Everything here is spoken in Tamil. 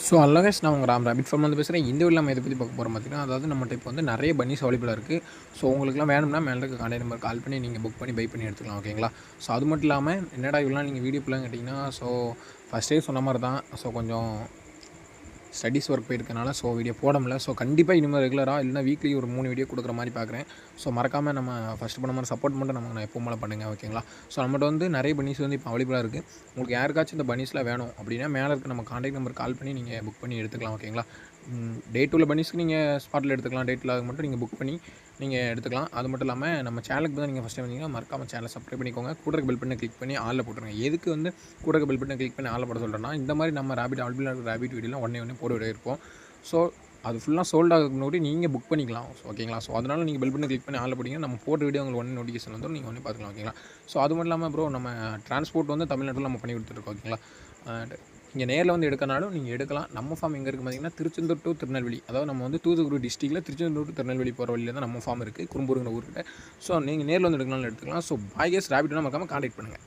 ஸோ அல்லவேஸ் நான் உங்கள் ராம். ராபிட் ஃபார்ம் வந்து பேசுகிறேன் இந்த வீடியோ நம்ம இதை பற்றி பார்க்க போகிறோம் பார்த்தீங்கன்னா அதாவது நம்மகிட்ட இப்போ வந்து நிறைய பன்னிஸ் அவைலபிளாக இருக்குது ஸோ உங்களுக்குலாம் வேணும்னா மேலே இருக்க கான்டாக்ட் நம்பர் கால் பண்ணி நீங்கள் புக் பண்ணி பை பண்ணி எடுத்துக்கலாம் ஓகேங்களா ஸோ அது மட்டும் இல்லாமல் என்னடா இவ்வளோ நீங்கள் வீடியோ பிள்ளைங்க கேட்டிங்கன்னா ஸோ ஃபஸ்ட்டே சொன்ன மாதிரி தான் ஸோ கொஞ்சம் ஸ்டடீஸ் ஒர்க் போயிருக்கனால ஸோ வீடியோ போட முடியல. ஸோ கண்டிப்பாக இனிமேல் ரெகுலராக இல்லைனா வீக்லி ஒரு மூணு வீடியோ கொடுக்குற மாதிரி பார்க்குறேன் ஸோ மறக்காமல் நம்ம ஃபஸ்ட் பண்ண மாதிரி சப்போர்ட் மட்டும் நம்ம நான் எப்போ மேலே பண்ணுங்கள் ஓகேங்களா ஸோ நம்மகிட்ட வந்து நிறைய பனிஸ் வந்து இப்போ அவைலபிளாக இருக்குது உங்களுக்கு யாருக்காச்சும் இந்த பனிஸில் வேணும் அப்படின்னா மேலே இருக்க நம்ம காண்டாக்ட் நம்பர் கால் பண்ணி நீங்கள் புக் பண்ணி எடுத்துக்கலாம் ஓகேங்களா டே டூவில் பனிஸ்க்கு நீங்கள் ஸ்பாட்டில் எடுத்துக்கலாம். டே டூவில் மட்டும் நீங்கள் புக் பண்ணி நீங்கள் எடுத்துக்கலாம். அது மட்டும் இல்லாமல் நம்ம சேனலுக்கு தான் நீங்கள் ஃபஸ்ட் டைம் வந்தீங்கன்னா மறக்காம சேனலை சப்ஸ்கிரைப் பண்ணிக்கோங்க. கூட பெல் பண்ணி கிளிக் பண்ணி ஆளில் போட்டுருங்க. எதுக்கு வந்து கூட பெல் பண்ணி கிளிக் பண்ணி ஆளில் போட சொல்கிறேன்னா இந்த மாதிரி நம்ம ரேபிட் அல்பிள் ரேபிட் வீடியோலாம் உடனே போட்டு போட இருப்போம். ஸோ அது ஃபுல்லாக சோல்ட் ஆகுது முன்னாடி நீங்கள் புக் பண்ணிக்கலாம். ஓகேங்களா ஸோ அதனால் நீங்கள் பெல் பண்ணி கிளிக் பண்ணி ஆள் போட்டிங்கன்னா நம்ம போட்ட வீடியோ உங்களுக்கு ஒன்று நோட்டிஃபிகேஷன் வந்து நீங்கள் ஒன்று பார்த்துக்கலாம் ஓகேங்களா ஸோ அது மட்டும் இல்லாமல் ப்ரோ நம்ம டிரான்ஸ்போர்ட் வந்து தமிழ்நாட்டில் நம்ம பண்ணி கொடுத்துருக்கோம் ஓகேங்களா இங்கே நேரில் வந்து எடுக்கனாலும் நீங்கள் எடுக்கலாம். நம்ம ஃபார்ம் எங்கே இருக்குது பார்த்தீங்கன்னா திருச்செந்தூர் டு திருநெல்வேலி. அதாவது நம்ம வந்து தூத்துக்குடி டிஸ்ட்ரிக்ட்டில் திருச்செந்தூர் டு திருநெல்வேலி போகிற வழியில் தான் நம்ம ஃபார்ம் இருக்குது குறும்பூருங்கிற ஊர்கிட்ட. ஸோ நீங்கள் நேரில் வந்து எடுக்கலாம்னு எடுத்துக்கலாம். ஸோ பாய்கேஸ் ரேபிட்னா மறக்காமல் கான்டாக்ட் பண்ணுங்கள்